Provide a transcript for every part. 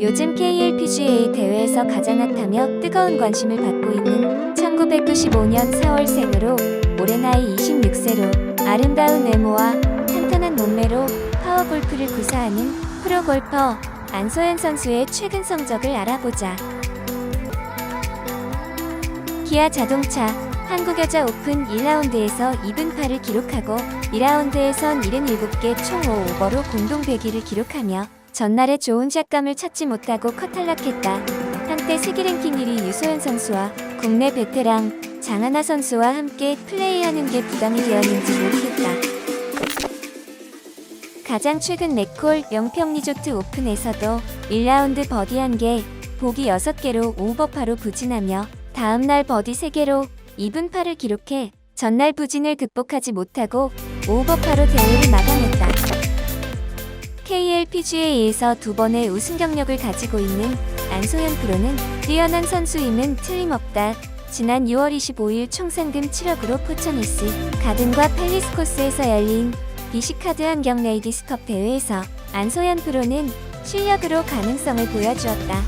요즘 KLPGA 대회에서 가장 핫하며 뜨거운 관심을 받고 있는 1995년 4월생으로 올해 나이 26세로 아름다운 외모와 탄탄한 몸매로 파워골프를 구사하는 프로골퍼 안소연 선수의 최근 성적을 알아보자. 기아 자동차 한국여자 오픈 1라운드에서 2분 8을 기록하고 2라운드에선 77개 총 5오버로 공동 100위를 기록하며 전날에 좋은 샷감을 찾지 못하고 컷 탈락했다. 한때 세계 랭킹 1위 유소연 선수와 국내 베테랑 장하나 선수와 함께 플레이하는 게 부담이 되었는지 모르겠다. 가장 최근 맥콜 영평 리조트 오픈에서도 1라운드 버디 1개, 보기 6개로 오버파로 부진하며 다음날 버디 3개로 2분 8을 기록해 전날 부진을 극복하지 못하고 오버파로 대회를 마감했다. KLPGA에서 두 번의 우승 경력을 가지고 있는 안소연 프로는 뛰어난 선수임은 틀림없다. 지난 6월 25일 총 상금 7억으로 포천이스 가든과 팰리스 코스에서 열린 비시카드 한경 레이디스컵 대회에서 안소연 프로는 실력으로 가능성을 보여주었다.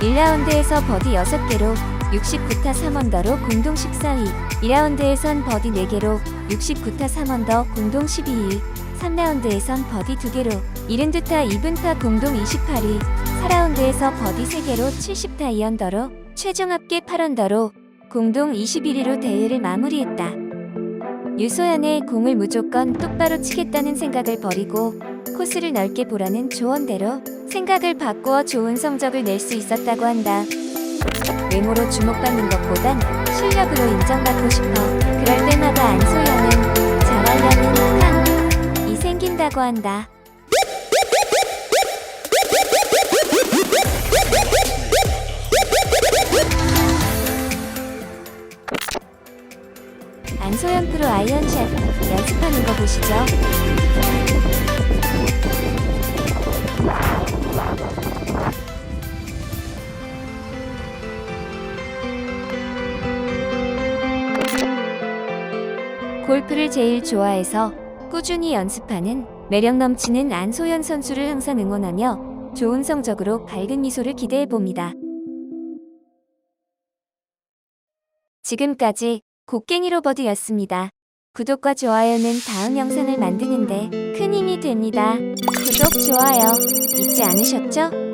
1라운드에서 버디 6개로 69타 3언더로 공동 14위, 2라운드에선 버디 4개로 69타 3언더 공동 12위, 3라운드에선 버디 2개로 72타 2분타 공동 28위, 4라운드에서 버디 3개로 70타 2언더로 최종 합계 8언더로 공동 21위로 대회를 마무리했다. 유소연의 공을 무조건 똑바로 치겠다는 생각을 버리고 코스를 넓게 보라는 조언대로 생각을 바꾸어 좋은 성적을 낼 수 있었다고 한다. 외모로 주목받는 것보단 실력으로 인정받고 싶어. 그럴 때마다 안소연은 잘하려는 깡이 생긴다고 한다. 안소연 프로 아이언샷 연습하는 거 보시죠. 골프를 제일 좋아해서 꾸준히 연습하는 매력 넘치는 안소연 선수를 항상 응원하며 좋은 성적으로 밝은 미소를 기대해 봅니다. 지금까지 곡괭이 로 버드였습니다. 구독과 좋아요는 다음 영상을 만드는데 큰 힘이 됩니다. 구독, 좋아요 잊지 않으셨죠?